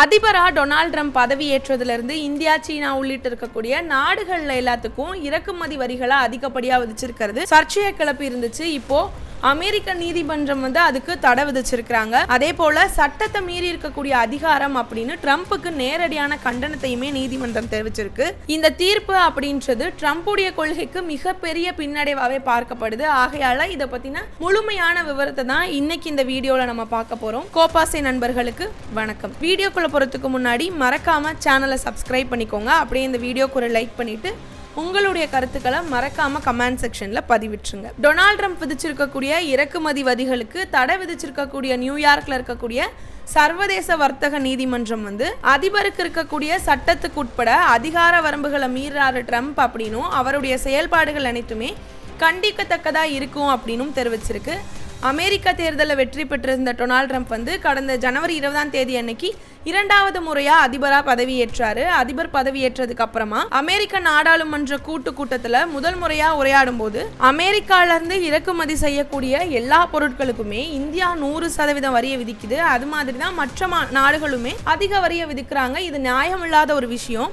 அதிபரா Donald Trump பதவியேற்றதுலேருந்து India China உள்ளிட்டு இருக்கக்கூடிய நாடுகள்ல எல்லாத்துக்கும் இறக்குமதி வரிகளை அதிகப்படியா விதிச்சிருக்கிறது. சர்ச்சையை கிளப்பி இருந்துச்சு. இப்போ அமெரிக்க நீதிமன்றம் வந்து அதுக்கு தடை விதிச்சிருக்கிறாங்க. அதே போல சட்டத்தை மீறி இருக்கக்கூடிய அதிகாரம் அப்படின்னு ட்ரம்ப்புக்கு நேரடியான கண்டனத்தையுமே நீதிமன்றம் தெரிவிச்சிருக்கு. இந்த தீர்ப்பு அப்படின்றது ட்ரம்ப்புடைய கொள்கைக்கு மிகப்பெரிய பின்னடைவாவே பார்க்கப்படுது. ஆகையால இதை பத்தின முழுமையான விவரத்தை தான் இன்னைக்கு இந்த வீடியோல நம்ம பார்க்க போறோம். கோபாசை நண்பர்களுக்கு வணக்கம். வீடியோக்குள்ள போறதுக்கு முன்னாடி மறக்காம சேனலை சப்ஸ்கிரைப் பண்ணிக்கோங்க. அப்படியே இந்த வீடியோக்கு ஒரு லைக் பண்ணிட்டு உங்களுடைய கருத்துக்களை மறக்காம கமெண்ட் செக்ஷன்ல பதிவிட்டுருங்க. டொனால்ட் ட்ரம்ப் விதிச்சிருக்கக்கூடிய இறக்குமதி வதிகளுக்கு தடை விதிச்சிருக்கக்கூடிய நியூயார்க்ல இருக்கக்கூடிய சர்வதேச வர்த்தக நீதிமன்றம் வந்து அதிபருக்கு இருக்கக்கூடிய சட்டத்துக்கு உட்பட அதிகார வரம்புகளை மீறாரு ட்ரம்ப் அப்படின்னும் அவருடைய செயல்பாடுகள் அனைத்துமே கண்டிக்கத்தக்கதா இருக்கும் அப்படின்னும் தெரிவிச்சிருக்கு. அமெரிக்க தேர்தலில் வெற்றி பெற்றிருந்த டொனால்ட் ட்ரம்ப் வந்து கடந்த ஜனவரி இருபதாம் தேதி அன்னைக்கு இரண்டாவது முறையாக அதிபராக பதவியேற்றாரு. அதிபர் பதவியேற்றதுக்கு அப்புறமா அமெரிக்க நாடாளுமன்ற கூட்டு கூட்டத்தில் முதல் முறையாக உரையாடும் போது அமெரிக்காவிலேருந்து இறக்குமதி செய்யக்கூடிய எல்லா பொருட்களுக்குமே இந்தியா நூறு சதவீதம் வரியை விதிக்குது. அது மாதிரி தான் மற்ற மா- நாடுகளுமே அதிக வரியை விதிக்கிறாங்க. இது நியாயமில்லாத ஒரு விஷயம்.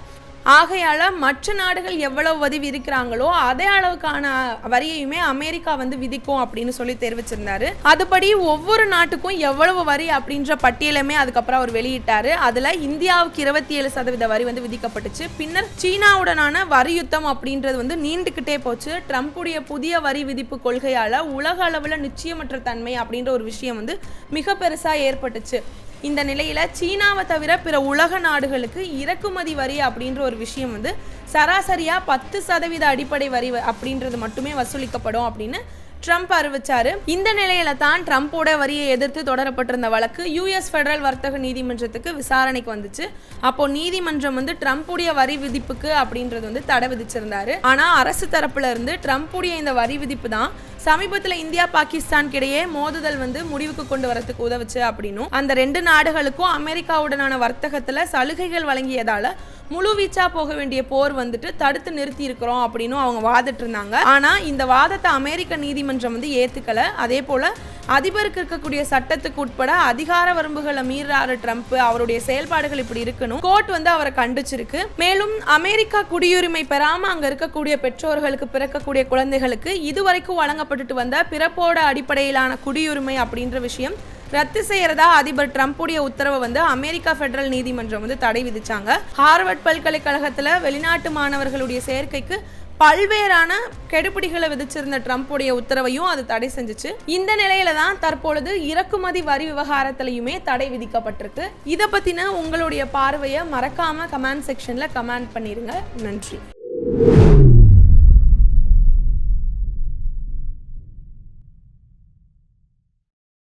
ஆகையால் மற்ற நாடுகள் எவ்வளவு வரி விதிக்கிறாங்களோ அதே அளவுக்கான வரியையுமே அமெரிக்கா வந்து விதிக்கும் அப்படின்னு சொல்லி தெரிவிச்சிருந்தாரு. அதுபடி ஒவ்வொரு நாட்டுக்கும் எவ்வளவு வரி அப்படின்ற பட்டியலுமே அதுக்கப்புறம் அவர் வெளியிட்டாரு. அதுல இந்தியாவுக்கு இருபத்தி ஏழு சதவீத வரி வந்து விதிக்கப்பட்டுச்சு. பின்னர் சீனாவுடனான வரி யுத்தம் அப்படின்றது வந்து நீண்டுகிட்டே போச்சு. ட்ரம்ப்புடைய புதிய வரி விதிப்பு கொள்கையால உலக அளவில் நிச்சயமற்ற தன்மை அப்படின்ற ஒரு விஷயம் வந்து மிக பெருசா ஏற்பட்டுச்சு. இந்த நிலையில் சீனாவை தவிர பிற உலக நாடுகளுக்கு இறக்குமதி வரி அப்படின்ற ஒரு விஷயம் வந்து சராசரியா பத்து சதவீத அடிப்படை வரி அப்படின்றது மட்டுமே வசூலிக்கப்படும் அப்படின்னு ட்ரம்ப் அறிவிச்சாரு. இந்த நிலையில தான் ட்ரம்ப்போட வரியை எதிர்த்து தொடரப்பட்டிருந்த வழக்கு யுஎஸ் ஃபெடரல் வர்த்தக நீதிமன்றத்துக்கு விசாரணைக்கு வந்துச்சு. அப்போ நீதிமன்றம் வந்து ட்ரம்ப்புடைய வரி விதிப்புக்கு அப்படின்றது வந்து தடை விதிச்சிருந்தாரு. ஆனா அரசு தரப்புல இருந்து ட்ரம்ப்புடைய இந்த வரி விதிப்பு தான் சமீபத்தில் இந்தியா பாகிஸ்தானுக்கு இடையே மோதுதல் வந்து முடிவுக்கு கொண்டு வரதுக்கு உதவுச்சு அப்படின்னும். அந்த ரெண்டு நாடுகளுக்கும் அமெரிக்காவுடனான வர்த்தகத்தில் சலுகைகள் வழங்கியதால முழுவீச்சா போக வேண்டிய போர் வந்துட்டு தடுத்து நிறுத்தி இருக்கிறோம் அப்படின்னும் அவங்க வாதிட்டு இருந்தாங்க ஆனா இந்த வாதத்தை அமெரிக்க நீதிமன்றம் வந்து ஏத்துக்கல. அதே போல அதிபருக்கு இருக்கக்கூடிய சட்டத்துக்கு உட்பட அதிகார வரம்புகளை மீறாரு ட்ரம்ப். அவருடைய செயல்பாடுகள் இப்படி இருக்கணும். கோர்ட் வந்து அவரை கண்டிச்சிருக்கு. மேலும் அமெரிக்கா குடியுரிமை பெறாம அங்க இருக்கக்கூடிய பெற்றோர்களுக்கு பிறக்கக்கூடிய குழந்தைகளுக்கு இதுவரைக்கும் வழங்கப்பட்டுட்டு வந்த பிறப்போட அடிப்படையிலான குடியுரிமை அப்படின்ற விஷயம் ரத்து செய்யறதா அதிபர் ட்ரம்ப்புடைய உத்தரவை வந்து அமெரிக்கா ஃபெடரல் நீதிமன்றம் வந்து தடை விதிச்சாங்க. ஹார்வர்ட் பல்கலைக்கழகத்துல வெளிநாட்டு மாணவர்களுடைய சேர்க்கைக்கு பல்வேறான கெடுபிடிகளை விதிச்சிருந்த ட்ரம்ப்புடைய உத்தரவையும் அது தடை செஞ்சுச்சு. இந்த நிலையில தான் தற்பொழுது இறக்குமதி வரி விவகாரத்திலையுமே தடை விதிக்கப்பட்டிருக்கு. இதை பத்தின உங்களுடைய பார்வையை மறக்காம கமெண்ட் செக்ஷன்ல கமெண்ட் பண்ணிருங்க. நன்றி.